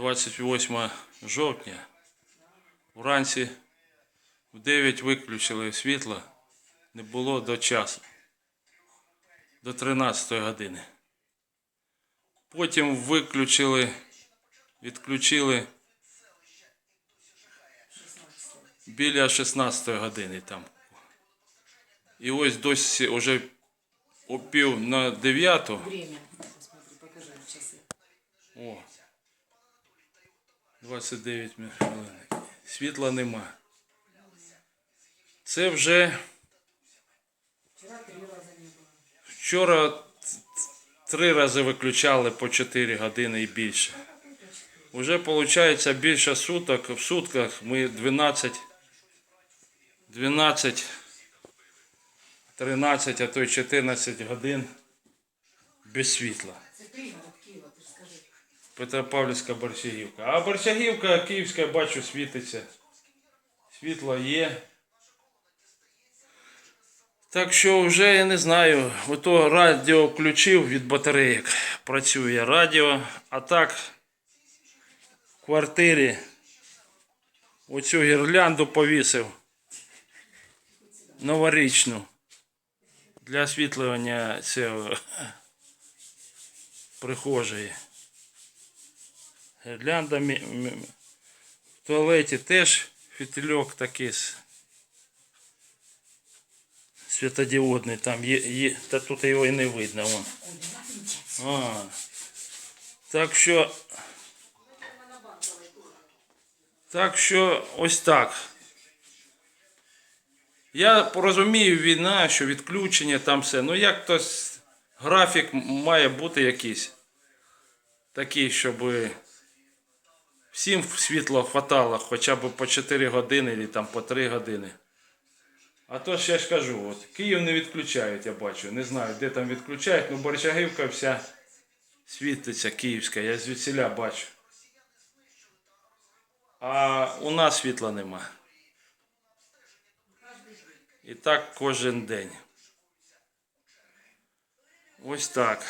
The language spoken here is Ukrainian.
28 жовтня. Вранці в 9 виключили світло. Не було до часу. До 13 години. Потім виключили, відключили біля 16 години там. І ось досі вже опів на 9. Время. Покажи часы. О. 29 хвилин. Світла нема. Це вже три вчора три рази виключали по 4 години і більше. Уже виходить більше суток. В сутках ми 12, 12, 13, а то й 14 годин без світла. Це Києва, ти скажи. Петропавлівська Борщагівка. А Борщагівка Київська, бачу, світиться. Світло є. Так що вже я не знаю. Ото радіо включив від батарейок. Працює радіо. А так в квартирі оцю гірлянду повісив. Новорічну. Для освітлювання цього прихожої. Гірлянда в туалеті теж фітильок такий світодіодний там є, є, та тут його і не видно. Вон. А, так що. Так що ось так. Я розумію війна, що відключення там все. Ну як то графік має бути якийсь такий, щоб всім світло хватало хоча б по 4 години або там по 3 години. А то ж я ж кажу, от Київ не відключають, я бачу. Не знаю, де там відключають, ну Борчагівка вся світиться київська, я звідсіля бачу. А у нас світла нема. І так кожен день. Ось так.